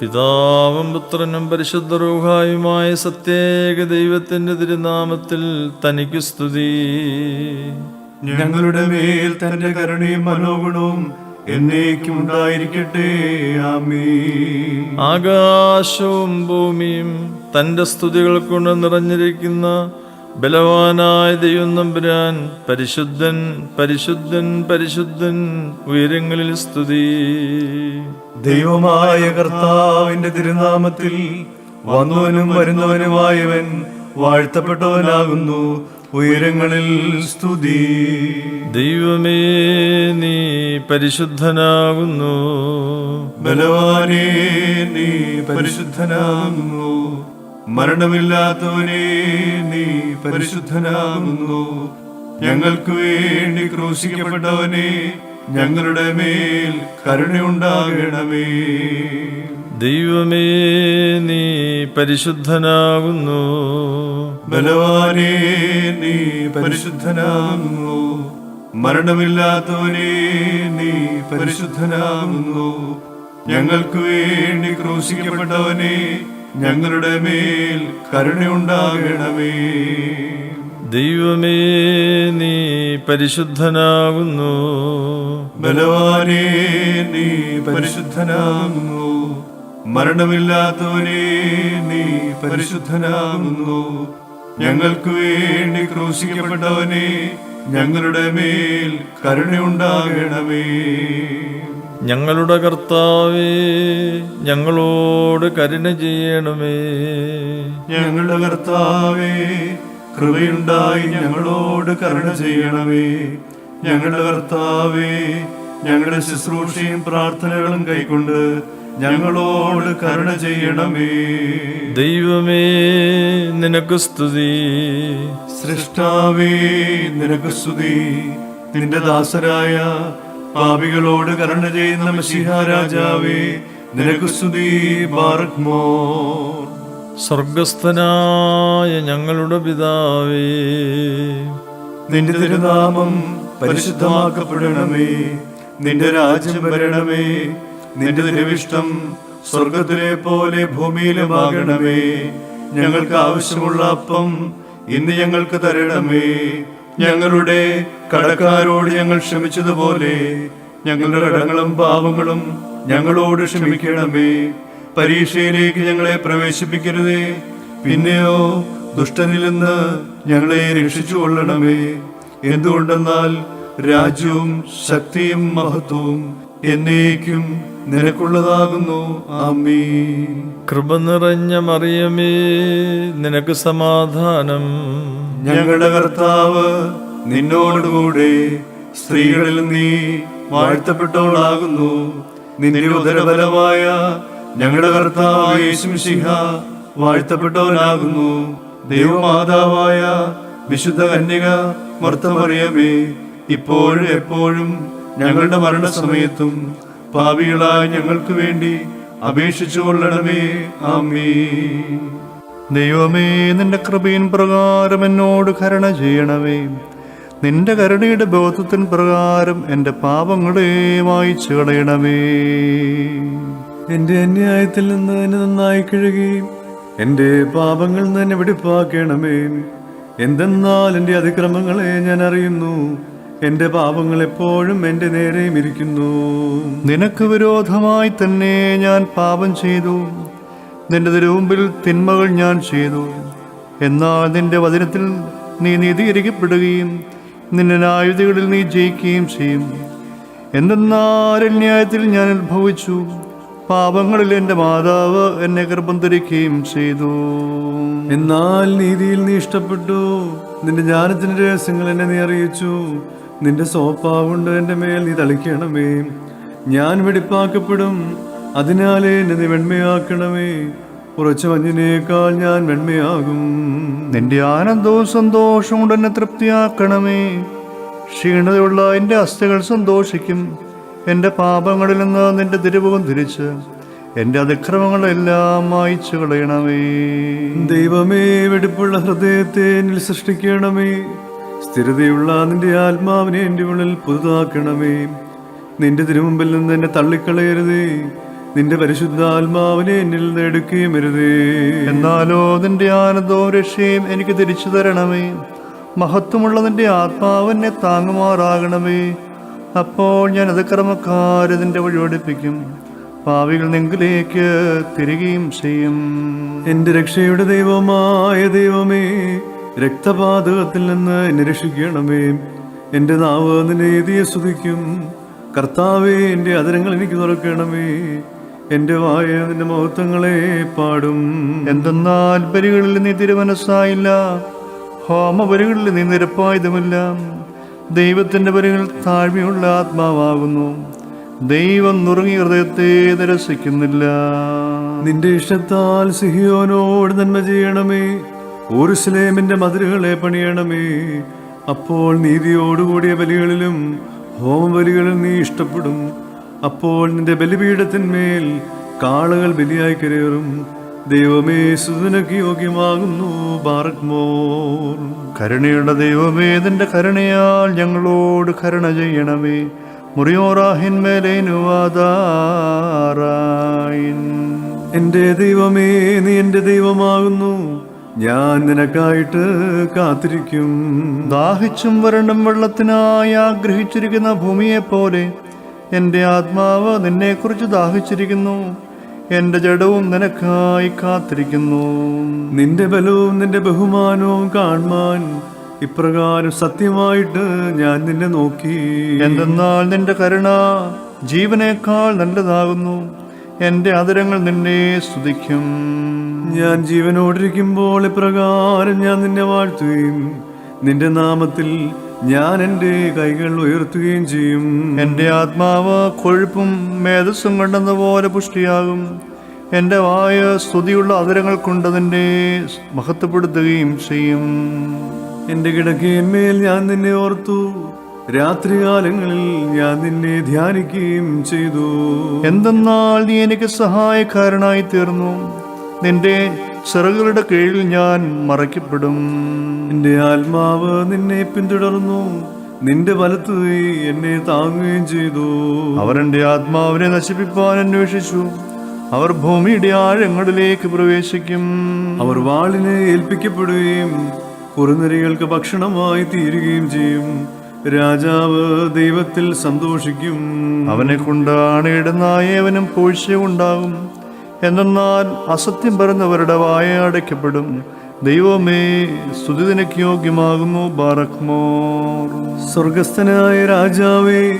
പിതാവും പുത്രനും പരിശുദ്ധ റൂഹായുമായ സത്യേക ദൈവത്തിന്റെ തിരുനാമത്തിൽ തനിക്ക് സ്തുതി. ഞങ്ങളുടെ മേൽ തന്റെ കരുണയും മനോഗുണവും എന്നേക്കും ഉണ്ടായിരിക്കട്ടെ. ആമേ ആകാശവും ഭൂമിയും തന്റെ സ്തുതികൾ കൊണ്ട് നിറഞ്ഞിരിക്കുന്ന ബലവാനായ ദൈവം നമ്പുരാൻ പരിശുദ്ധൻ പരിശുദ്ധൻ പരിശുദ്ധൻ ഉയരങ്ങളിൽ സ്തുതി. ദൈവമായ കർത്താവിന്റെ തിരുനാമത്തിൽ വന്നവനും വരുന്നവനുമായവൻ വാഴ്ത്തപ്പെട്ടവനാകുന്നു. ഉയരങ്ങളിൽ സ്തുതി. ദൈവമേ നീ പരിശുദ്ധനാകുന്നു. ബലവാനേ നീ പരിശുദ്ധനാകുന്നു. മരണമില്ലാത്തവനേ നീ പരിശുദ്ധനാകുന്നു. ഞങ്ങൾക്ക് വേണ്ടി ക്രൂശിക്കപ്പെട്ടവനെ ഞങ്ങളുടെ മേൽ കരുണയുണ്ടാകണമേ. ദൈവമേ നീ പരിശുദ്ധനാകുന്നു. ബലവാനേ നീ പരിശുദ്ധനാകുന്നു. മരണമില്ലാത്തവനെ നീ പരിശുദ്ധനാകുന്നു. ഞങ്ങൾക്ക് വേണ്ടി ക്രൂശിക്കപ്പെട്ടവനെ ഞങ്ങളുടെ മേൽ കരുണയുണ്ടാകണമേ. ദൈവമേ നീ പരിശുദ്ധനാകുന്നു. ബലവാനേ നീ പരിശുദ്ധനാകുന്നു. മരണമില്ലാത്തവനെ നീ പരിശുദ്ധനാകുന്നു. ഞങ്ങൾക്ക് വേണ്ടി ക്രൂശിക്കപ്പെട്ടവനെ ഞങ്ങളുടെ മേൽ കരുണയുണ്ടാകണമേ. ഞങ്ങളുടെ കർത്താവേ ഞങ്ങളോട് കരുണ ചെയ്യണമേ. ഞങ്ങളുടെ കർത്താവേ കൃപയുണ്ടായി ഞങ്ങളോട് കരുണ ചെയ്യണമേ. ഞങ്ങളുടെ കർത്താവേ ഞങ്ങളുടെ ശുശ്രൂഷയും പ്രാർത്ഥനകളും കൈക്കൊണ്ട് ഞങ്ങളോട് കരുണ ചെയ്യണമേ. ദൈവമേ നിനക്ക് സ്തുതി. സൃഷ്ടാവേ നിനക്ക് സ്തുതി. നിന്റെ ദാസരായ പാപികളോട് കരുണ ചെയ്യുന്ന മസിഹ രാജാവേ നിനക്ക് സ്തുതി സ്വർഗസ്ഥനായ ഞങ്ങളുടെ പിതാവേ നിന്റെ തിരുനാമം പരിശുദ്ധമാക്കപ്പെടണമേ നിന്റെ രാജ്യം വരണമേ നിന്റെ തിരുവിഷ്ടം സ്വർഗത്തിലെ പോലെ ഭൂമിയിലുമാകണമേ. ഞങ്ങൾക്ക് ആവശ്യമുള്ള അപ്പം ഇന്ന് ഞങ്ങൾക്ക് തരണമേ. ഞങ്ങളുടെ കടക്കാരോട് ഞങ്ങൾ ക്ഷമിച്ചതുപോലെ ഞങ്ങളുടെ കടങ്ങളും പാപങ്ങളും ഞങ്ങളോട് ക്ഷമിക്കണമേ. പരീക്ഷയിലേക്ക് ഞങ്ങളെ പ്രവേശിപ്പിക്കരുതേ. പിന്നെയോ ദുഷ്ടനിൽ നിന്ന് ഞങ്ങളെ രക്ഷിച്ചു കൊള്ളണമേ. എന്തുകൊണ്ടെന്നാൽ രാജ്യവും ശക്തിയും മഹത്വവും എന്നേക്കും നിനക്കുള്ളതാകുന്നു. ആമീൻ. കൃപ നിറഞ്ഞ മറിയമേ നിനക്ക് സമാധാനം. ഞങ്ങളുടെ കർത്താവ് നിന്നോടുകൂടെ സ്ത്രീകളിൽ നീ വാഴ്ത്തപ്പെട്ടവളാകുന്നു. നിന്റെ ഉദരബലമായ ഞങ്ങളുടെ കർത്താവ് യേശുമിശിഹ വാഴ്ത്തപ്പെട്ടവനാകുന്നു. ദൈവമാതാവായ വിശുദ്ധ കന്യക മർത്തമറിയമേ ഇപ്പോഴും എപ്പോഴും ഞങ്ങളുടെ മരണസമയത്തും പാപികളായ ഞങ്ങൾക്ക് വേണ്ടി അപേക്ഷിച്ചു കൊള്ളണമേ. ആമേ ദൈവമേ നിന്റെ കൃപയിൻ പ്രകാരം എന്നോട് കരുണ ചെയ്യണമേ. നിന്റെ കരുണയുടെ ബോധത്തിൻ പ്രകാരം എന്റെ പാപങ്ങളെ വായിച്ചു കളയണമേ. എന്റെ അന്യായത്തിൽ നിന്ന് എന്നെ നന്നായി കഴുകുകയും എന്റെ പാപങ്ങൾ നിന്ന് എന്നെ വെടിപ്പാക്കണമേ. എന്തെന്നാൽ എന്റെ അതിക്രമങ്ങളെ ഞാൻ അറിയുന്നു. എന്റെ പാപങ്ങൾ എപ്പോഴും എന്റെ നേരെയും ഇരിക്കുന്നു. നിനക്ക് വിരോധമായി തന്നെ ഞാൻ പാപം ചെയ്തു. നിന്റെ തിരുമുമ്പിൽ തിന്മകൾ ഞാൻ ചെയ്തു. എന്നാൽ നിന്റെ വചനത്തിൽ നീ നീതീകരിക്കപ്പെടുകയും നിന്റെ ആയുധികളിൽ നീ ജയിക്കുകയും ചെയ്യും. എന്തെന്നാൽ ന്യായത്തിൽ ഞാൻ ഉത്ഭവിച്ചു പാപങ്ങളിൽ എന്റെ മാതാവ് എന്നെ ഗർഭം ധരിക്കുകയും ചെയ്തു. എന്നാൽ നീതിയിൽ നീ ഇഷ്ടപ്പെട്ടു. നിന്റെ ജ്ഞാനത്തിന്റെ രഹസ്യങ്ങൾ എന്നെ നീ അറിയിച്ചു. നിന്റെ സോപ്പാവുണ്ട് എന്റെ മേൽ നീ തളിക്കണമേ. ഞാൻ വെടിപ്പാക്കപ്പെടും അതിനാലേ എന്നെ നീ വെണ്മയാക്കണമേ. ഉറച്ച മഞ്ഞിനേക്കാൾ ഞാൻ വെണ്മയാകും. നിന്റെ ആനന്ദവും സന്തോഷവും കൊണ്ട് എന്നെ തൃപ്തിയാക്കണമേ. ക്ഷീണതയുള്ള എന്റെ അസ്ഥികൾ സന്തോഷിക്കും. എന്റെ പാപങ്ങളിൽ നിന്ന് നിന്റെ തിരുവുഖം തിരിച്ച് എന്റെ അതിക്രമങ്ങളെല്ലാം മായിച്ചു കളയണമേ. ദൈവമേ വെടിപ്പുള്ള ഹൃദയത്തെ സൃഷ്ടിക്കണമേ. സ്ഥിരതയുള്ള നിന്റെ ആത്മാവിനെ എന്റെ ഉള്ളിൽ പുതുതാക്കണമേ. നിന്റെ തിരുമുമ്പിൽ നിന്ന് എന്നെ തള്ളിക്കളയരുതേ. നിന്റെ പരിശുദ്ധ ആത്മാവിനെ എന്നിൽ നിന്ന് എടുക്കുകയും അരുതേ എന്നാലോ നിന്റെ ആനന്ദവും രക്ഷയും എനിക്ക് തിരിച്ചു തരണമേ. മഹത്വമുള്ള നിന്റെ ആത്മാവിനെ താങ്ങുമാറാകണമേ. അപ്പോൾ ഞാൻ അതിക്രമക്കാരെ നിന്റെ വഴി പഠിപ്പിക്കും പാവികൾ നിങ്കിലേക്ക് തിരികെയും ചെയ്യും. എന്റെ രക്ഷയുടെ ദൈവമായ ദൈവമേ രക്തപാതകത്തിൽ നിന്ന് എന്നെ രക്ഷിക്കണമേ. എന്റെ നാവ് നിന്നെ എതിയെ സ്തുതിക്കും. കർത്താവേ എന്റെ അതരങ്ങൾ എനിക്ക് തുറക്കണമേ. എന്റെ വായ നിന്റെ മഹത്വങ്ങളെ പാടും. എന്തെന്നാൽ ബലികളിൽ നീ തിരുമനസ്സായില്ല. ഹോമബലികളിൽ നീ നിരപ്പായതുമില്ല. ദൈവത്തിന്റെ ബലികൾ താഴ്മയുള്ള ആത്മാവാകുന്നു. ദൈവം നുറുങ്ങിയ ഹൃദയത്തെ നിരസിക്കുന്നില്ല. നിന്റെ ഇഷ്ടത്താൽ സിഹിയോനോട് നന്മ ചെയ്യണമേ. ഊരുസലേമിന്റെ മതിലുകളെ പണിയണമേ. അപ്പോൾ നീതിയോടുകൂടിയ ബലികളിലും ഹോമബലികളിൽ നീ ഇഷ്ടപ്പെടും. അപ്പോൾ നിന്റെ ബലിപീഠത്തിന്മേൽ കാളുകൾ ബലിയായി കരയറും. ദൈവമേ സുതനക്ക് യോഗ്യമാകുന്നു ബാറക്മോർ കരുണയുടെ ദൈവമേ നിന്റെ കരുണയാൽ ഞങ്ങളോട് കരുണ ചെയ്യണമേ. മുറിയോറാഹിന്മേലേനുവാദാറായിൻ എന്റെ ദൈവമേ നീ എന്റെ ദൈവമാകുന്നു. ഞാൻ നിനക്കായിട്ട് കാത്തിരിക്കും. ദാഹിച്ചും വരണ്ടും വെള്ളത്തിനായി ആഗ്രഹിച്ചിരിക്കുന്ന ഭൂമിയെ പോലെ എന്റെ ആത്മാവ് നിന്നെക്കുറിച്ച് ദാഹിച്ചിരിക്കുന്നു. എന്റെ ജഡവും നിനക്കായി കാത്തിരിക്കുന്നു. നിന്റെ ബലവും നിന്റെ ബഹുമാനവും കാണുവാൻ ഇപ്രകാരം സത്യമായിട്ട് ഞാൻ നിന്നെ നോക്കി. എന്തെന്നാൽ നിന്റെ കരുണ ജീവനേക്കാൾ നല്ലതാകുന്നു. എന്റെ അതിരങ്ങൾ നിന്നെ സ്തുതിക്കും. ഞാൻ ജീവനോടിരിക്കുമ്പോൾ ഇപ്രകാരം ഞാൻ നിന്നെ വാഴ്ത്തുകയും നിന്റെ നാമത്തിൽ ഞാൻ എന്റെ കൈകൾ ഉയർത്തുകയും ചെയ്യും. എന്റെ ആത്മാവ് കൊഴുപ്പും മേധസ്സും കണ്ടെന്നപോലെ പുഷ്ടിയാകും. എന്റെ വായ സ്തുതിയുള്ള അതിരങ്ങൾ കൊണ്ട് നിന്നെ മഹത്വപ്പെടുത്തുകയും ചെയ്യും. എന്റെ കിടക്കയിന്മേൽ ഞാൻ നിന്നെ ഓർത്തു. രാത്രികാലങ്ങളിൽ ഞാൻ നിന്നെ ധ്യാനിക്കുകയും ചെയ്തു. എന്തെന്നാൽ നീ എനിക്ക് സഹായക്കാരനായി തീർന്നു. നിന്റെ ചിറകുകളുടെ കീഴിൽ ഞാൻ മറയ്ക്കപ്പെടും. നിന്റെ ആത്മാവ് നിന്നെ പിന്തുടർന്നു. നിന്റെ വലത്ത് എന്നെ താങ്ങുകയും ചെയ്തു. അവർ എന്റെ ആത്മാവിനെ നശിപ്പിപ്പാൻ അന്വേഷിച്ചു. അവർ ഭൂമിയുടെ ആഴങ്ങളിലേക്ക് പ്രവേശിക്കും. അവർ വാളിനെ ഏൽപ്പിക്കപ്പെടുകയും കുറുനരികൾക്ക് ഭക്ഷണമായി തീരുകയും ചെയ്യും. രാജാവ് ദൈവത്തിൽ സന്തോഷിക്കും. അവനെ കൊണ്ട് ഇടനായവനും നായവനും ഉണ്ടാകും. എന്നാൽ അസത്യം പറയുന്നവരുടെ വായ അടയ്ക്കപ്പെടും. ദൈവമേ സ്തുതിനക്ക് യോഗ്യമാകുമോ ബാറക്മോർ? സ്വർഗസ്ഥനായ രാജാവേ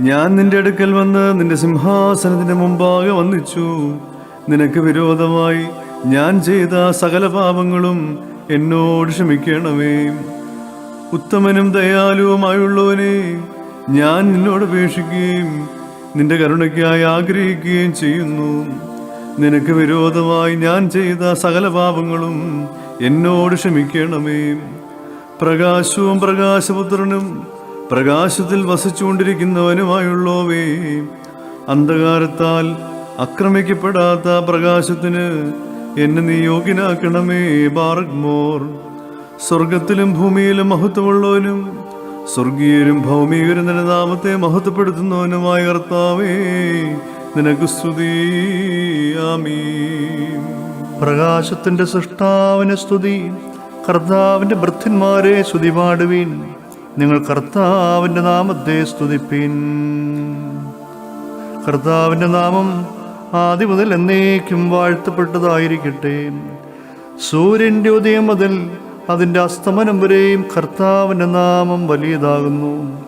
ഞാൻ നിന്റെ അടുക്കൽ വന്ന് നിന്റെ സിംഹാസനത്തിന് മുമ്പാകെ വന്നിച്ചു നിനക്ക് വിരോധമായി ഞാൻ ചെയ്ത സകല പാപങ്ങളും എന്നോട് ക്ഷമിക്കണമേ. ഉത്തമനും ദയാലുവുമായുള്ളവനെ ഞാൻ നിന്നോട് അപേക്ഷിക്കുകയും നിന്റെ കരുണയ്ക്കായി ആഗ്രഹിക്കുകയും ചെയ്യുന്നു. നിനക്ക് വിരോധമായി ഞാൻ ചെയ്ത സകല പാപങ്ങളും എന്നോട് ക്ഷമിക്കണമേ. പ്രകാശവും പ്രകാശപുത്രനും പ്രകാശത്തിൽ വസിച്ചുകൊണ്ടിരിക്കുന്നവനുമായുള്ളവേ അന്ധകാരത്താൽ ആക്രമിക്കപ്പെടാത്ത പ്രകാശത്തിന് എന്നെ നീ യോഗ്യനാക്കണമേ ബാറക്മോർ സ്വർഗത്തിലും ഭൂമിയിലും മഹത്വമുള്ളവനും സ്വർഗീയരും ഭൗമികരും നിന്റെ നാമത്തെ മഹത്വപ്പെടുത്തുന്നവനുമായ കർത്താവേ നിനക്ക് സ്തുതി. പ്രകാശത്തിന്റെ സൃഷ്ടാവിന് സ്തുതി. കർത്താവിന്റെ ഭൃത്യന്മാരെ സ്തുതി പാടുവീൻ. നിങ്ങൾ കർത്താവിന്റെ നാമത്തെ സ്തുതിപ്പിൻ. കർത്താവിന്റെ നാമം ആദ്യം മുതൽ എന്നേക്കും വാഴ്ത്തപ്പെട്ടതായിരിക്കട്ടെ. സൂര്യന്റെ ഉദയം മുതൽ അതിന്റെ അസ്തമനം വരെയും കർത്താവിന്റെ നാമം വലിയതാകുന്നു.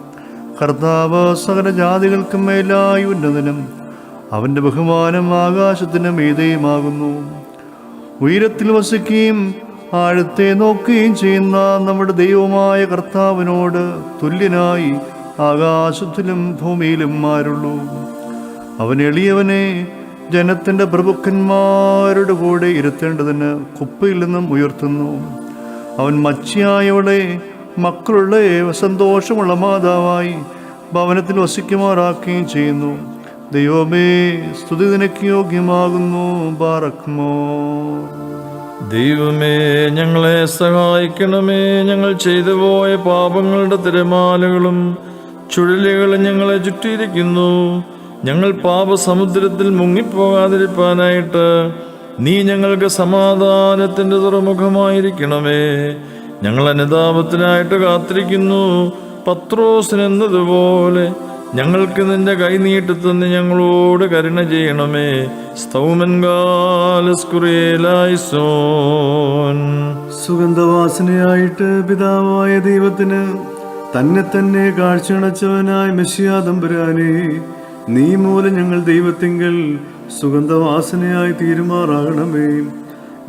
കർത്താവ് സകല ജാതികൾക്കും മേലായി ഉന്നതനും അവന്റെ ബഹുമാനം ആകാശത്തിന് മീതയുമാകുന്നു. ഉയരത്തിൽ വസിക്കുകയും ആഴത്തെ നോക്കുകയും ചെയ്യുന്ന നമ്മുടെ ദൈവമായ കർത്താവിനോട് തുല്യനായി ആകാശത്തിലും ഭൂമിയിലും ആരുള്ളൂ. അവൻ എളിയവനെ ജനത്തിന്റെ പ്രഭുക്കന്മാരുടെ കൂടെ ഇരുത്തേണ്ടതിന് കുപ്പയിൽ നിന്നും ഉയർത്തുന്നു. അവൻ മച്ചിയായവളെ മക്കളുള്ള സന്തോഷമുള്ള മാതാവായി ഭവനത്തിൽ വസിക്കുമാറാക്കുകയും ചെയ്യുന്നു. ദൈവമേ സ്തുതി നിനക്ക് യോഗ്യമാകുന്നു ബാറക്മോ. ദൈവമേ ഞങ്ങളെ സഹായിക്കണമേ. ഞങ്ങൾ ചെയ്തു പോയ പാപങ്ങളുടെ തിരമാലകളും ചുഴലികളും ഞങ്ങളെ ചുറ്റിയിരിക്കുന്നു. ഞങ്ങൾ പാപസമുദ്രത്തിൽ മുങ്ങിപ്പോകാതിരിപ്പാനായിട്ട് നീ ഞങ്ങൾക്ക് സമാധാനത്തിന്റെ തുറമുഖമായിരിക്കണമേ. ഞങ്ങൾ അനുതാപത്തിനായിട്ട് കാത്തിരിക്കുന്നു. പത്രോസിനെന്നതുപോലെ ഞങ്ങൾക്ക് നിന്റെ കൈ നീട്ടിത്തന്ന് ഞങ്ങളോട് കരുണ ചെയ്യണമേ. സ്തൗമൻകാലസ്കുറിയേലായിസോൻ സുഗന്ധവാസനയായിട്ട് പിതാവായ ദൈവത്തിന് തന്നെ തന്നെ കാഴ്ചയണച്ചവനായ മെസ്സിയാദമ്പുരാനെ നീ മൂലം ഞങ്ങൾ ദൈവത്തിങ്കൽ സുഗന്ധവാസനയായി തീരുമാറാകണമേ.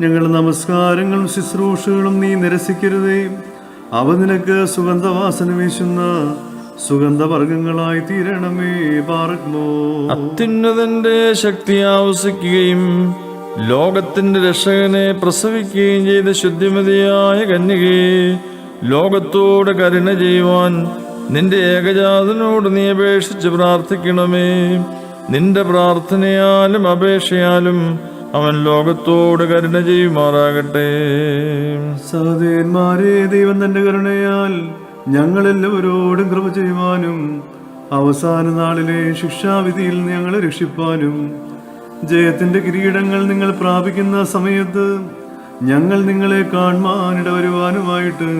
ഞങ്ങൾ നമസ്കാരങ്ങളും ശുശ്രൂഷകളും നീ നിരസിക്കരുതേ. അവ നിനക്ക് സുഗന്ധവാസന വീശുന്ന സുഗന്ധവർഗങ്ങളായി തീരണമേ പാർഗ്മോ അത്യുന്നതന്റെ ശക്തി ആവസിക്കുകയും ലോകത്തിന്റെ രക്ഷകനെ പ്രസവിക്കുകയും ചെയ്ത ശുദ്ധിമതിയായ കന്യകയെ ലോകത്തോട് കരുണ ചെയ്യുവാൻ നിന്റെ ഏകജാതനോട് നീ അപേക്ഷിച്ച് പ്രാർത്ഥിക്കണമേ. നിന്റെ പ്രാർത്ഥനയാലും അപേക്ഷയാലും അവൻ ലോകത്തോട് കരുണ ചെയ്യുമാറാകട്ടെ. സഹദേന്മാരെ ദൈവം തന്റെ കരുണയാൽ ഞങ്ങളെല്ലാവരോടും കൃപ ചെയ്യുവാനും അവസാന നാളിലെ ശിക്ഷാവിധിയിൽ ഞങ്ങളെ രക്ഷിപ്പാനും ജയത്തിന്റെ കിരീടങ്ങൾ നിങ്ങൾ പ്രാപിക്കുന്ന സമയത്ത് ഞങ്ങൾ നിങ്ങളെ കാണുവാനിട വരുവാനുമായിട്ട്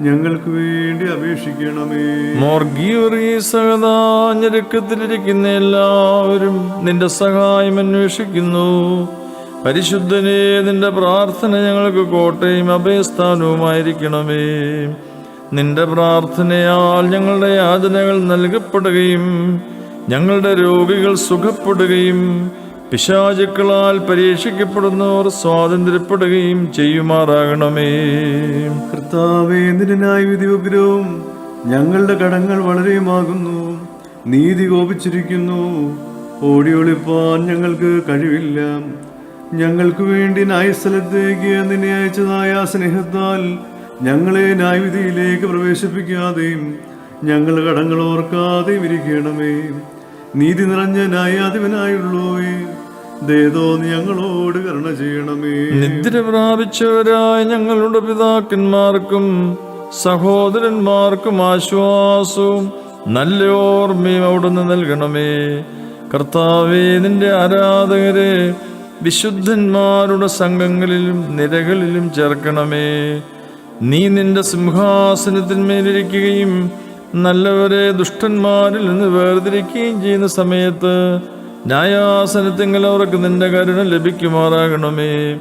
ഞങ്ങൾക്ക് വേണ്ടി അപേക്ഷിക്കണമേ. മോർഗീവറീസകതാഞ്ഞെരുക്കത്തിലിരിക്കുന്ന എല്ലാവരും നിന്റെ സഹായം അന്വേഷിക്കുന്നു. പരിശുദ്ധനെ നിന്റെ പ്രാർത്ഥന ഞങ്ങൾക്ക് കോട്ടയും അഭയസ്ഥാനവുമായിരിക്കണമേ നിന്റെ പ്രാർത്ഥനയാൽ ഞങ്ങളുടെ യാതനകൾ നൽകപ്പെടുകയും ഞങ്ങളുടെ രോഗികൾ സുഖപ്പെടുകയും പിശാചുക്കളാൽ പരീക്ഷിക്കപ്പെടുന്നവർ സ്വാതന്ത്ര്യപ്പെടുകയും ചെയ്യുമാറാകണമേ. കർത്താവേ വിധി ഉഗ്രവും ഞങ്ങളുടെ കടങ്ങൾ വളരെയുമാകുന്നു. നീതി കോപിച്ചിരിക്കുന്നു. ഓടി ഒളിപ്പാൻ ഞങ്ങൾക്ക് കഴിവില്ല. ഞങ്ങൾക്ക് വേണ്ടി ന്യായസ്ഥലത്തേക്ക് നിന്നെ അയച്ചതായ സ്നേഹത്താൽ ഞങ്ങളെ ന്യായവിധിയിലേക്ക് പ്രവേശിപ്പിക്കാതെയും ഞങ്ങളുടെ കടങ്ങൾ ഓർക്കാതെയും ഇരിക്കണമേ. നീതി നിറഞ്ഞ ന്യായാധിപനായുള്ളോയേ ദേതോ നീ ഞങ്ങളോട് കരുണ ചെയ്യണമേ. നിദ്ര പ്രാപിച്ചവരായ ഞങ്ങളുടെ പിതാക്കന്മാർക്കും സഹോദരന്മാർക്കും ആശ്വാസവും നല്ല ഓർമ്മയും അവിടുന്ന് നൽകണമേ. കർത്താവേ നിന്റെ ആരാധകരെ വിശുദ്ധന്മാരുടെ സംഘങ്ങളിലും നിരകളിലും ചേർക്കണമേ. നീ നിന്റെ സിംഹാസനത്തിന്മേലിരിക്കുകയും നല്ലവരെ ദുഷ്ടന്മാരിൽ നിന്ന് വേർതിരിക്കുകയും ചെയ്യുന്ന സമയത്ത് ന്യായാസനത്തിങ്കിൽ അവർക്ക് നിന്റെ കരുണ ലഭിക്കുമാറാകണമേ.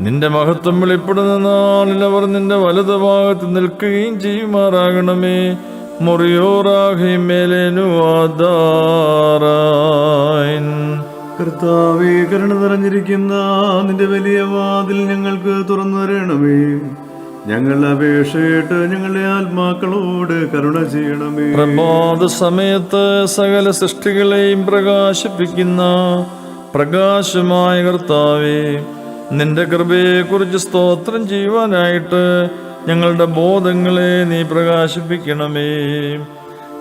നിന്റെ മഹത്വം വെളിപ്പെടുന്ന നാളിൽ അവർ നിന്റെ വലതുഭാഗത്ത് നിൽക്കുകയും ചെയ്യുമാറാകണമേ. കർത്താവേ കരുണ നിറഞ്ഞിരിക്കുന്ന നിന്റെ വലിയ വാതിൽ ഞങ്ങൾക്ക് തുറന്നു തരണമേ ഞങ്ങളുടെ അപേക്ഷയിട്ട് ഞങ്ങളുടെ ആത്മാക്കളോട് കരുണ ചെയ്യണമേ. പ്രഭാത സമയത്ത് സകല സൃഷ്ടികളെയും പ്രകാശിപ്പിക്കുന്ന പ്രകാശമായ കർത്താവേ നിന്റെ കൃപയെക്കുറിച്ച് സ്തോത്രം ചെയ്യുവാനായിട്ട് ഞങ്ങളുടെ ബോധങ്ങളെ നീ പ്രകാശിപ്പിക്കണമേ.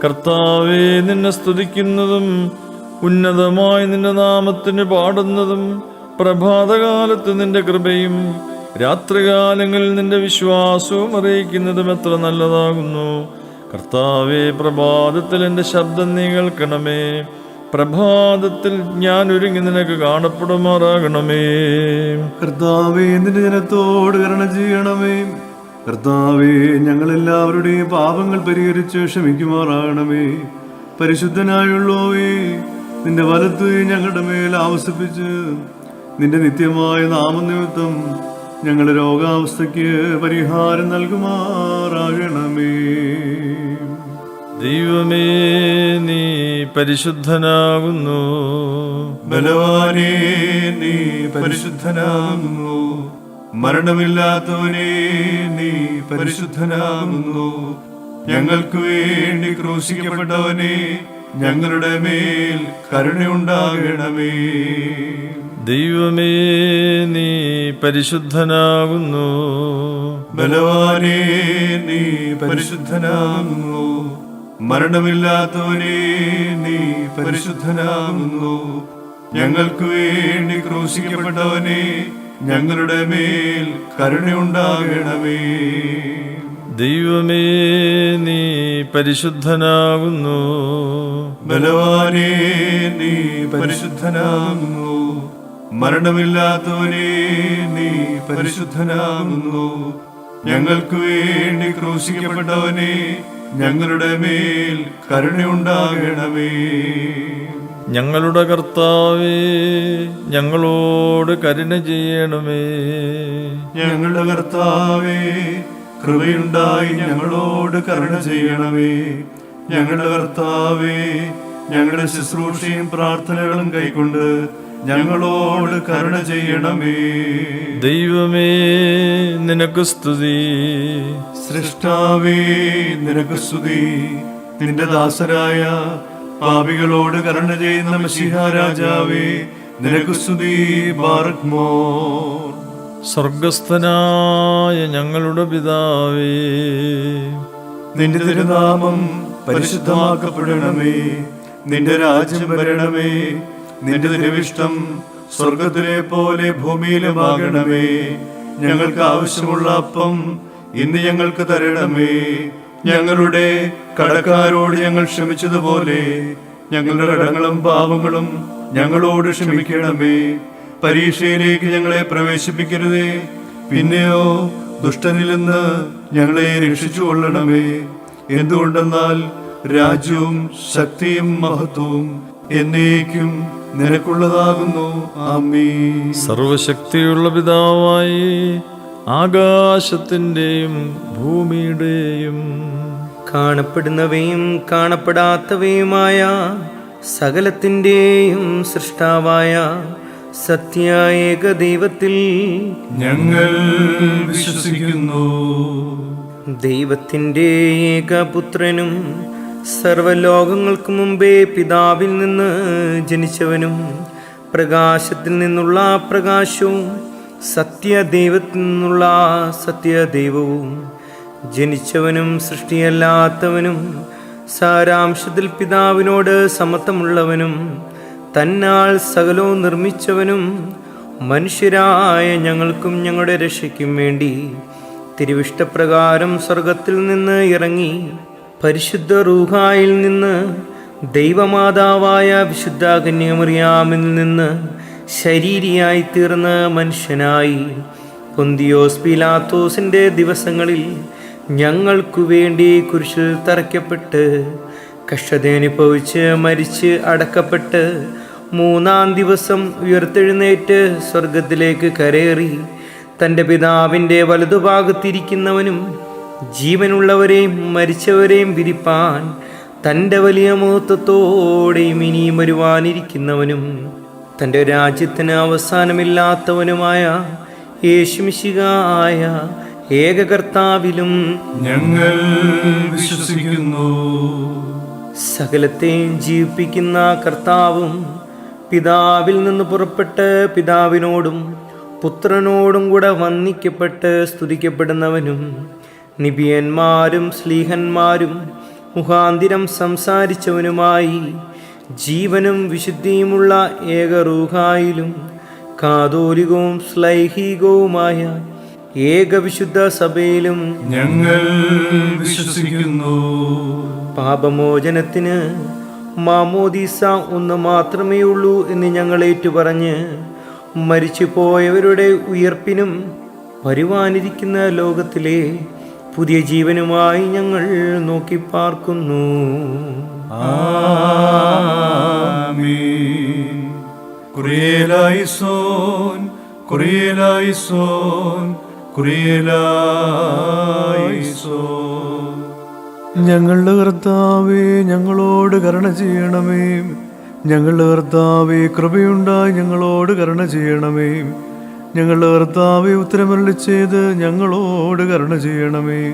കർത്താവേ നിന്നെ സ്തുതിക്കുന്നതും ഉന്നതമായി നിന്റെ നാമത്തിന് പാടുന്നതും പ്രഭാതകാലത്ത് നിന്റെ കൃപയും രാത്രികാലങ്ങളിൽ നിന്റെ വിശ്വാസവും അറിയിക്കുന്നതും എത്ര നല്ലതാകുന്നു. കർത്താവേ പ്രഭാതത്തിൽ എന്റെ ശബ്ദം നീ കേൾക്കണമേ. പ്രഭാതത്തിൽ ഞാൻ ഒരുങ്ങി നിനക്ക് കാണപ്പെടുമാറാകണമേ. കർത്താവേ നിന്റെ ജനത്തോട് കരുണ ചെയ്യണമേ. കർത്താവേ ഞങ്ങളെല്ലാവരുടെയും പാപങ്ങൾ പരിഹരിച്ച് ക്ഷമിക്കുമാറാകണമേ. പരിശുദ്ധനായുള്ളോവേ നിന്റെ വലത്ത് ഞങ്ങളുടെ മേൽ ആവസിപ്പിച്ച് നിന്റെ നിത്യമായ നാമനിമിത്തം ഞങ്ങളുടെ രോഗാവസ്ഥയ്ക്ക് പരിഹാരം നൽകുമാറാകണമേ. ദൈവമേ നീ പരിശുദ്ധനാകുന്നു. ബലവാനേ നീ പരിശുദ്ധനാകുന്നു. മരണമില്ലാത്തവനെ നീ പരിശുദ്ധനാകുന്നു. ഞങ്ങൾക്ക് വേണ്ടി ക്രൂശിക്കപ്പെട്ടവനെ ഞങ്ങളുടെ മേൽ കരുണയുണ്ടാകണമേ. ദൈവമേ നീ പരിശുദ്ധനാകുന്നു. ബലവാനേ നീ പരിശുദ്ധനാകുന്നു. മരണമില്ലാത്തവനെ നീ പരിശുദ്ധനാകുന്നു. ഞങ്ങൾക്ക് വേണ്ടി ക്രൂശിക്കപ്പെട്ടവനെ ഞങ്ങളുടെ മേൽ കരുണയുണ്ടാകണമേ. ദൈവമേ നീ പരിശുദ്ധനാകുന്നു. ബലവാനേ നീ പരിശുദ്ധനാകുന്നു. മരണമില്ലാത്തവനെ നീ പരിശുദ്ധനാകുന്നു. ഞങ്ങൾക്ക് വേണ്ടി ക്രൂശിക്കപ്പെട്ടവനെ ഞങ്ങളുടെ മേൽ കരുണയുണ്ടാകണമേ. ഞങ്ങളുടെ കർത്താവേ ഞങ്ങളോട് കരുണ ചെയ്യണമേ. ഞങ്ങളുടെ കർത്താവേ കൃപയുണ്ടായി ഞങ്ങളോട് കരുണ ചെയ്യണമേ. ഞങ്ങളുടെ കർത്താവേ ഞങ്ങളുടെ ശുശ്രൂഷയും പ്രാർത്ഥനകളും കൈക്കൊണ്ട് ഞങ്ങളോട് കരുണ ചെയ്യണമേ. ദൈവമേ നിനക്ക് സ്തുതി. സൃഷ്ടാവേ നിനക്ക് സ്തുതി. നിന്റെ ദാസരായ പാപികളോട് കരുണ ചെയ്യുന്ന മഷിഹ രാജാവേ നിനക്ക് സ്തുതി ബാറക്മോർ സ്വർഗസ്ഥനായ ഞങ്ങളുടെ പിതാവേ. നിന്റെ തിരുനാമം പരിശുദ്ധമാക്കപ്പെടണമേ. നിന്റെ രാജ്യം വരണമേ. നിന്റെ തിരുവിഷ്ടം സ്വർഗത്തിലെ പോലെ ഭൂമിയിലുമാകണമേ. ഞങ്ങൾക്ക് ആവശ്യമുള്ള അപ്പം ഇന്ന് ഞങ്ങൾക്ക് തരണമേ. ഞങ്ങളുടെ കടക്കാരോട് ഞങ്ങൾ ക്ഷമിച്ചതുപോലെ ഞങ്ങളുടെ കടങ്ങളും പാവങ്ങളും ഞങ്ങളോട് ക്ഷമിക്കണമേ. പരീക്ഷയിലേക്ക് ഞങ്ങളെ പ്രവേശിപ്പിക്കരുതേ. പിന്നെയോ ദുഷ്ടനിൽ നിന്ന് ഞങ്ങളെ രക്ഷിച്ചു കൊള്ളണമേ. എന്തുകൊണ്ടെന്നാൽ രാജ്യവും ശക്തിയും മഹത്വവും എന്നേക്കും നിനക്കുള്ളതാകുന്നു. ആമീ സർവശക്തിയുള്ള പിതാവായി ആകാശത്തിന്റെയും ഭൂമിയുടെയും കാണപ്പെടുന്നവയും കാണപ്പെടാത്തവയുമായ സകലത്തിന്റെയും സൃഷ്ടാവായ സത്യായേക ദൈവത്തിൽ ഞങ്ങൾ വിശ്വസിക്കുന്നു. ദൈവത്തിന്റെ ഏകപുത്രനും സർവലോകങ്ങൾക്ക് മുമ്പേ പിതാവിൽ നിന്ന് ജനിച്ചവനും പ്രകാശത്തിൽ നിന്നുള്ള പ്രകാശവും സത്യദൈവത്തിൽ നിന്നുള്ള സത്യദൈവവും ജനിച്ചവനും സൃഷ്ടിയല്ലാത്തവനും സാരാംശത്തിൽ പിതാവിനോട് സമത്വമുള്ളവനും തന്നാൽ സകലവും നിർമ്മിച്ചവനും മനുഷ്യരായ ഞങ്ങൾക്കും ഞങ്ങളുടെ രക്ഷയ്ക്കും വേണ്ടി തിരുവിഷ്ടപ്രകാരം സ്വർഗത്തിൽ നിന്ന് ഇറങ്ങി പരിശുദ്ധ റൂഹായിൽ നിന്ന് ദൈവമാതാവായ വിശുദ്ധ കന്യമറിയാമിൽ നിന്ന് ശരീരിയായി തീർന്ന മനുഷ്യനായി പൊന്തിയോസ് പിലാത്തോസിന്റെ ദിവസങ്ങളിൽ ഞങ്ങൾക്കു വേണ്ടി കുരിശിൽ തറയ്ക്കപ്പെട്ട് കഷ്ടതയനുഭവിച്ച് മരിച്ച് അടക്കപ്പെട്ട് മൂന്നാം ദിവസം ഉയർത്തെഴുന്നേറ്റ് സ്വർഗത്തിലേക്ക് കരേറി തന്റെ പിതാവിന്റെ വലതുഭാഗത്തിരിക്കുന്നവനും ജീവനുള്ളവരെയും മരിച്ചവരെയും വിരിപ്പാൻ തന്റെ വലിയ മഹത്വത്തോടെയും ഇനിയും വരുവാനിരിക്കുന്നവനും തന്റെ രാജ്യത്തിന് അവസാനമില്ലാത്തവനുമായ യേശുമിശികായ ഏകകർത്താവിലും ഞങ്ങൾ വിശ്വസിക്കുന്നു. സകലത്തെയും ജീവിപ്പിക്കുന്ന കർത്താവും പിതാവിൽ നിന്ന് പുറപ്പെട്ട് പിതാവിനോടും പുത്രനോടും കൂടെ വന്ദിക്കപ്പെട്ട് സ്തുതിക്കപ്പെടുന്നവനും നിബിയന്മാരും സ്ലീഹന്മാരും മുഖാന്തിരം സംസാരിച്ചവനുമായി ജീവനും വിശുദ്ധിയുമുള്ള ഏകറൂഹായിലും കാതോലികവും സ്ലൈഹികവുമായ ഏകവിശുദ്ധ സഭയിലും ഞങ്ങൾ വിശ്വസിക്കുന്നു. പാപമോചനത്തിന് മാമോദീസ ഒന്ന് മാത്രമേ ഉള്ളൂ എന്ന് ഞങ്ങൾ ഏറ്റുപറഞ്ഞ് മരിച്ചുപോയവരുടെ ഉയർപ്പിനും വരുവാനിരിക്കുന്ന ലോകത്തിലെ പുതിയ ജീവനുമായി ഞങ്ങൾ നോക്കി പാർക്കുന്നു. കുറേലായിസോൻ കുറിയേലായിസോൻ കുറിയേലായിസോൻ ഞങ്ങളുടെ കർത്താവേ ഞങ്ങളോട് കരുണ ചെയ്യണമേ. ഞങ്ങളുടെ കർത്താവേ കൃപയുണ്ടായി ഞങ്ങളോട് കരുണ ചെയ്യണമേ. ഞങ്ങളുടെ കർത്താവെ ഉത്തരമരളി ചെയ്ത് ഞങ്ങളോട് കരുണ ചെയ്യണമേ.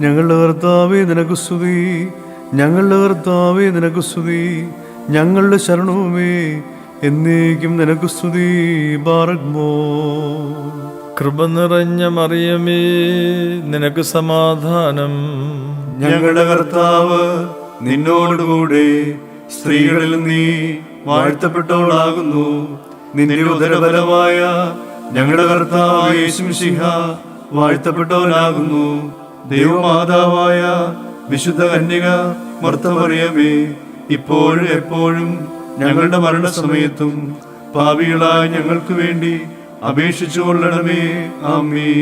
ഞങ്ങളുടെ കർത്താവേ നിനക്ക് സ്തുതി. ഞങ്ങളുടെ കർത്താവേ നിനക്ക് സ്തുതി. ഞങ്ങളുടെ ശരണവുമേ എന്നേക്കും നിനക്ക് സ്തുതി. ബാറഗ്മോ കൃപ നിറഞ്ഞ മറിയമേ നിനക്ക് സമാധാനം. ഞങ്ങളുടെ കർത്താവ് നിന്നോടുകൂടെ സ്ത്രീകളിൽ നീ വാഴ്ത്തപ്പെട്ടവളാകുന്നു. നിന്റെ ഉദരബലമായ ഞങ്ങളുടെ കർത്താവ് യേശുമിശിഹ വാഴ്ത്തപ്പെട്ടവനാകുന്നു. ദൈവമാതാവായ വിശുദ്ധ കന്യക മർത്തമറിയമേ ഇപ്പോഴും എപ്പോഴും ഞങ്ങളുടെ മരണസമയത്തും പാപികളായ ഞങ്ങൾക്ക് വേണ്ടി അപേക്ഷിച്ചു കൊള്ളണമേ ആമേ